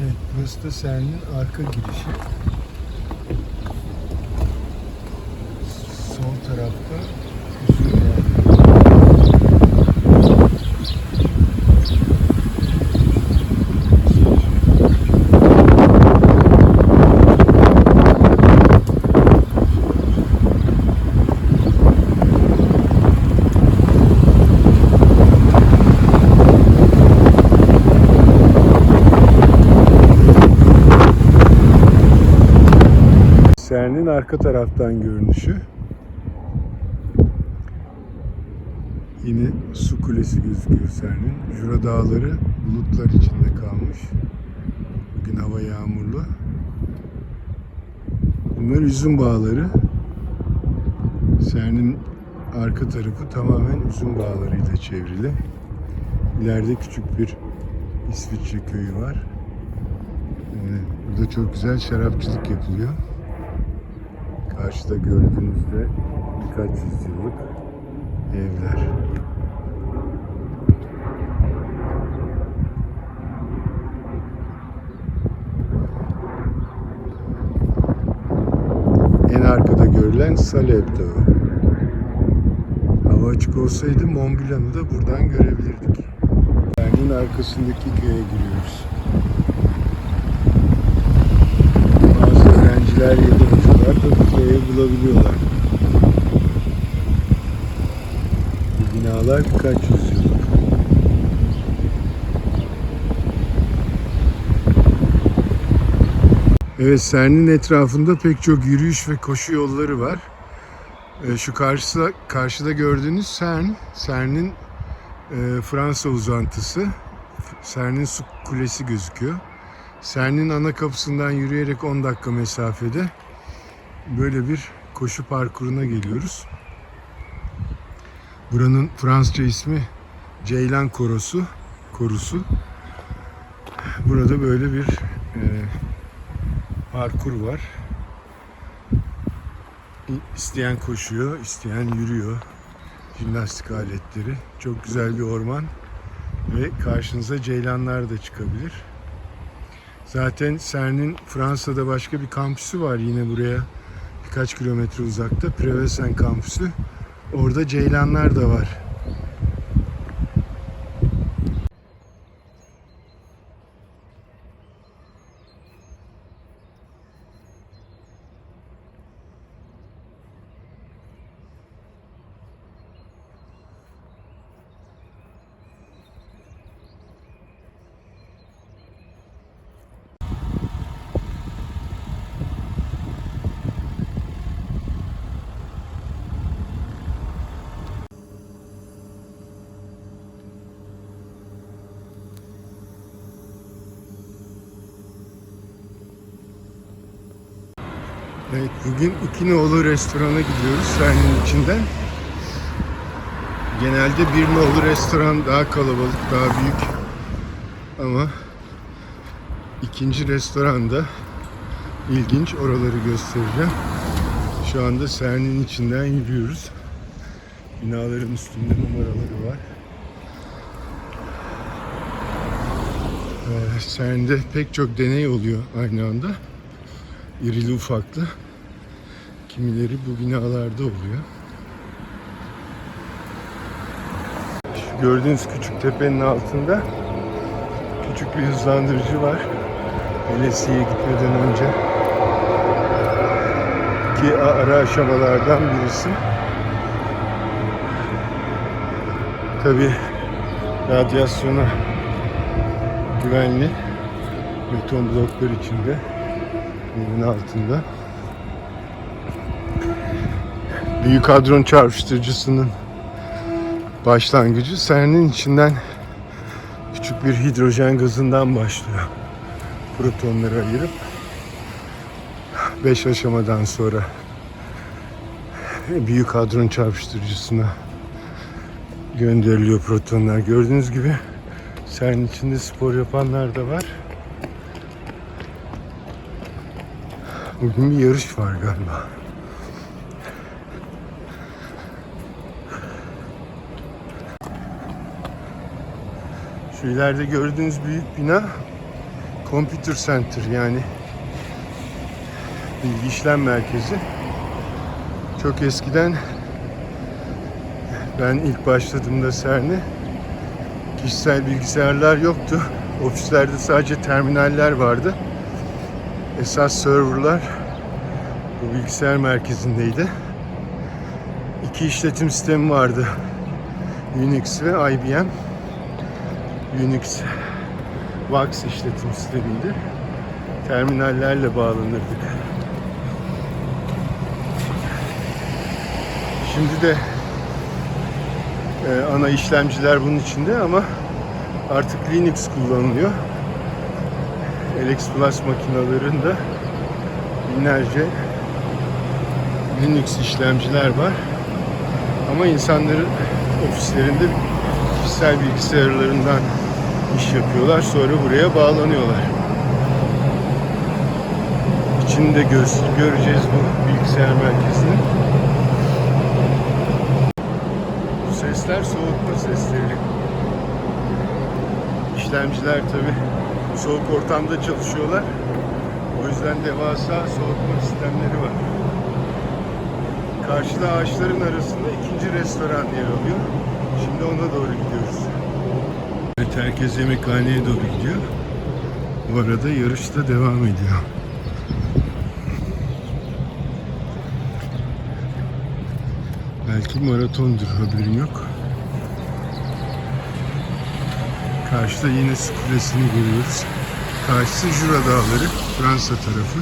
Evet, burası da Ser'in arka girişi. Sol tarafta Hüsnü Dağı. Ser'in arka taraftan görünüşü. Yine su kulesi gözüküyor Ser'in. Jura dağları bulutlar içinde kalmış. Bugün hava yağmurlu. Bunlar üzüm bağları. Ser'in arka tarafı tamamen üzüm bağlarıyla çevrili. İleride küçük bir İsviçre köyü var. Ee, Burada çok güzel şarapçılık yapılıyor. Karşıda gördüğünüzde birkaç yüzyıllık evler. En arkada görülen Salep Dağı. Hava açık olsaydı Mont Blanc'ı da buradan görebilirdik. Berlin arkasındaki köye giriyoruz. Öğrenciler ya da da burada ev bulabiliyorlar. Bu binalar birkaç yüzyıllık. Evet, Sernin etrafında pek çok yürüyüş ve koşu yolları var. Ee, Şu karşıda, karşıda gördüğünüz Sern, Sern'in e, Fransa uzantısı. Sern'in su kulesi gözüküyor. Sern'in ana kapısından yürüyerek 10 dakika mesafede böyle bir koşu parkuruna geliyoruz. Buranın Fransızca ismi Ceylan Korosu. Korusu. Burada böyle bir e, parkur var. İsteyen koşuyor, isteyen yürüyor. Jimnastik aletleri. Çok güzel bir orman ve karşınıza ceylanlar da çıkabilir. Zaten CERN'in Fransa'da başka bir kampüsü var yine buraya birkaç kilometre uzakta. Prevesen kampüsü. Orada ceylanlar da var. Evet bugün iki nolu restorana gidiyoruz Sernin içinden. Genelde bir nolu restoran daha kalabalık, daha büyük. Ama ikinci restoranda ilginç oraları göstereceğim. Şu anda Sernin içinden yürüyoruz. Binaların üstünde numaraları var. Ee, Cern'de pek çok deney oluyor aynı anda. İrili ufaklı. Kimileri bu binalarda oluyor. Şu gördüğünüz küçük tepenin altında küçük bir hızlandırıcı var. Velesi'ye gitmeden önce ki ara aşamalardan birisi. Tabi radyasyona güvenli beton bloklar içinde yerin altında. Büyük hadron çarpıştırıcısının başlangıcı Sernin içinden küçük bir hidrojen gazından başlıyor. Protonları ayırıp 5 aşamadan sonra büyük hadron çarpıştırıcısına gönderiliyor protonlar. Gördüğünüz gibi CERN içinde spor yapanlar da var. Bugün bir yarış var galiba. Şu ileride gördüğünüz büyük bina Computer Center yani bilgi işlem merkezi. Çok eskiden ben ilk başladığımda CERN'e kişisel bilgisayarlar yoktu. Ofislerde sadece terminaller vardı. Esas serverlar bu bilgisayar merkezindeydi. İki işletim sistemi vardı. Unix ve IBM. Unix VAX işletim sistemiydi. Terminallerle bağlanırdık. Şimdi de e, ana işlemciler bunun içinde ama artık Linux kullanılıyor. LX Plus makinalarında binlerce Linux işlemciler var. Ama insanların ofislerinde kişisel bilgisayarlarından iş yapıyorlar. Sonra buraya bağlanıyorlar. İçinde göz, göreceğiz bu bilgisayar merkezini. Sesler soğutma sesleri. İşlemciler soğuk ortamda çalışıyorlar. O yüzden devasa soğutma sistemleri var. Karşıda ağaçların arasında ikinci restoran yer alıyor. Şimdi ona doğru gidiyoruz. Evet, herkes yemekhaneye doğru gidiyor. Bu arada yarış da devam ediyor. Belki maratondur haberim yok. Karşıda yine su kulesini görüyoruz. Karşısı Jura Dağları, Fransa tarafı.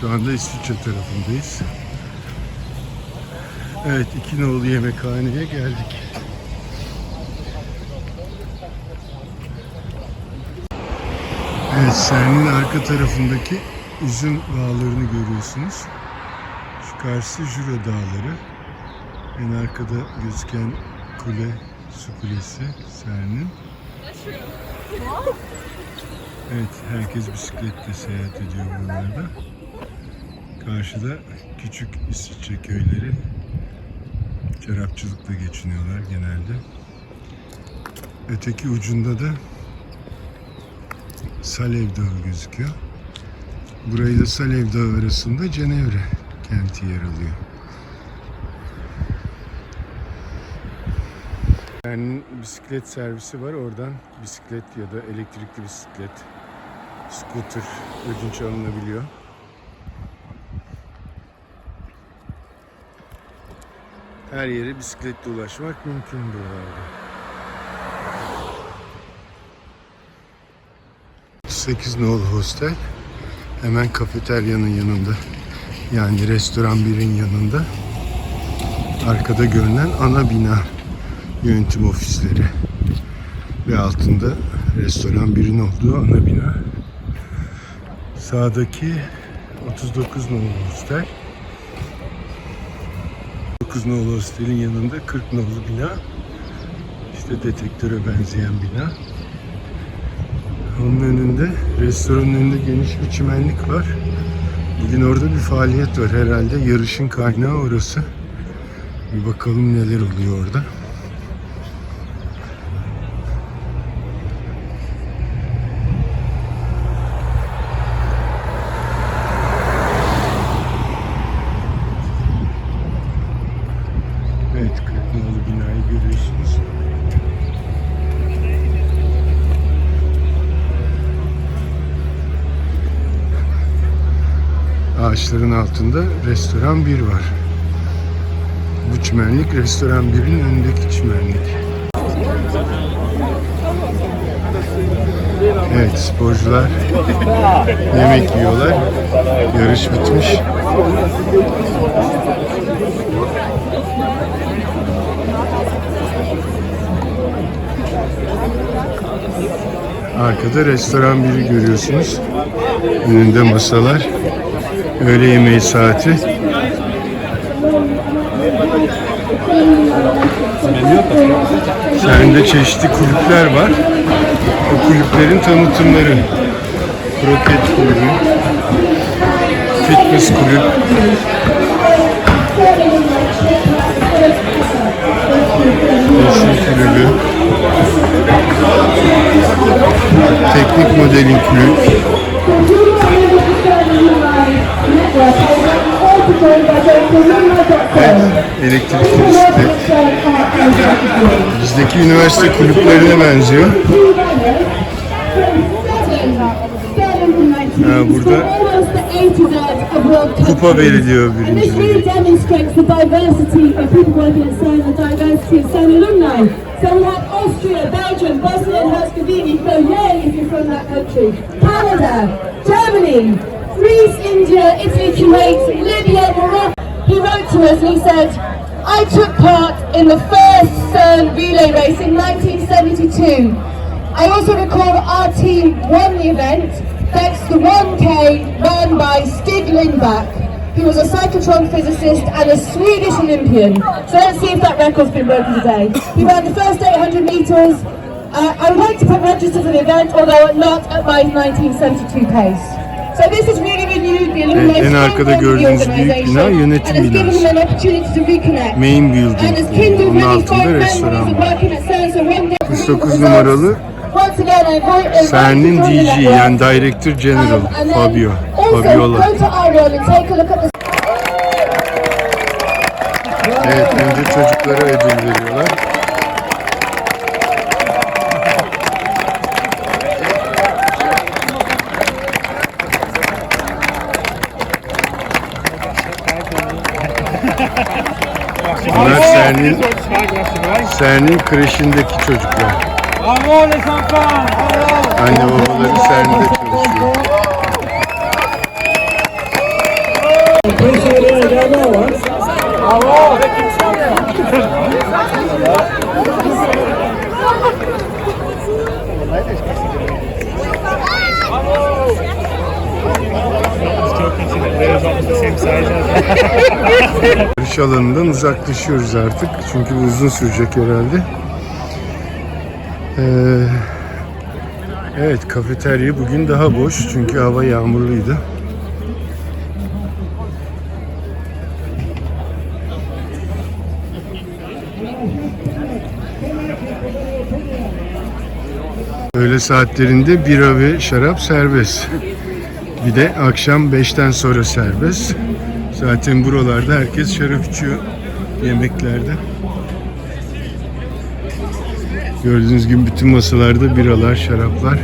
Şu anda İsviçre tarafındayız. Evet, iki nolu yemekhaneye geldik. Evet, sernin arka tarafındaki üzüm bağlarını görüyorsunuz. Şu karşısı Jura Dağları. En arkada gözüken kule, su kulesi sernin. Evet, herkes bisikletle seyahat ediyor buralarda. Karşıda küçük İsviçre köyleri. Çorapçılıkla geçiniyorlar genelde. Öteki ucunda da Salev Dağı gözüküyor. Burayla Salev Dağı arasında Cenevre kenti yer alıyor. Yani bisiklet servisi var. Oradan bisiklet ya da elektrikli bisiklet, scooter ödünç alınabiliyor. Her yere bisikletle ulaşmak mümkün buralarda. 8 nolu hostel hemen kafeteryanın yanında yani restoran birin yanında arkada görünen ana bina yönetim ofisleri ve altında restoran birin olduğu ana bina. Sağdaki 39 nolu hostel. 9 nolu hostelin yanında 40 nolu bina. İşte detektöre benzeyen bina. Onun önünde, restoranın önünde geniş bir çimenlik var. Bugün orada bir faaliyet var herhalde. Yarışın kaynağı orası. Bir bakalım neler oluyor orada. Evet, Kırklıoğlu binayı görüyorsunuz. Ağaçların altında restoran bir var. Bu çimenlik restoran birin önündeki çimenlik. Evet sporcular yemek yiyorlar. Yarış bitmiş. Arkada restoran biri görüyorsunuz. Önünde masalar. Öğle yemeği saati. Serinde çeşitli kulüpler var. O kulüplerin tanıtımları. Kroket kulübü, fitness kulüp, Yeşil Kulübü. Teknik Kulübü. Elektrikli bisiklet. Bizdeki üniversite kulüplerine benziyor. The diversity of people working in CERN the diversity of CERN alumni. So we had Austria, Belgium, Bosnia and Herzegovina, so yay if you're from that country. Canada, Germany, Greece, India, Italy, Kuwait, Libya, Morocco. He wrote to us and he said, I took part in the first CERN relay race in 1972. I also recall our team won the event thanks to the 1K run by Stig Lindback, who was a cyclotron physicist and a Swedish Olympian. So let's see if that record's been broken today. He ran the first 800 metres. Uh, I would like to put register for the event, although not at my 1972 pace. So this has really renewed the Evet, en arkada strength of the gördüğünüz büyük bina yönetim and has given binası. them an opportunity to reconnect. Main And building. Onun altında restoran memories of var. working at CERN, so one day 69 numaralı DG network. yani Director General Fabio. Fabiola. go to our room and take a look at the Evet önce çocuklara ödül veriyorlar. Bunlar CERN'in CERN'in kreşindeki çocuklar. Bravo les enfants Bravo Anne babaları CERN'de çalışıyor. Yarış alanından uzaklaşıyoruz artık. Çünkü uzun sürecek herhalde. Ee, evet kafeterya bugün daha boş çünkü hava yağmurluydu. Öğle saatlerinde bira ve şarap serbest. Bir de akşam 5'ten sonra serbest. Zaten buralarda herkes şarap içiyor yemeklerde. Gördüğünüz gibi bütün masalarda biralar, şaraplar.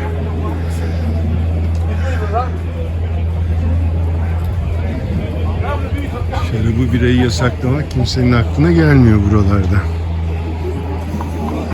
Şarabı birayı yasaklamak kimsenin aklına gelmiyor buralarda.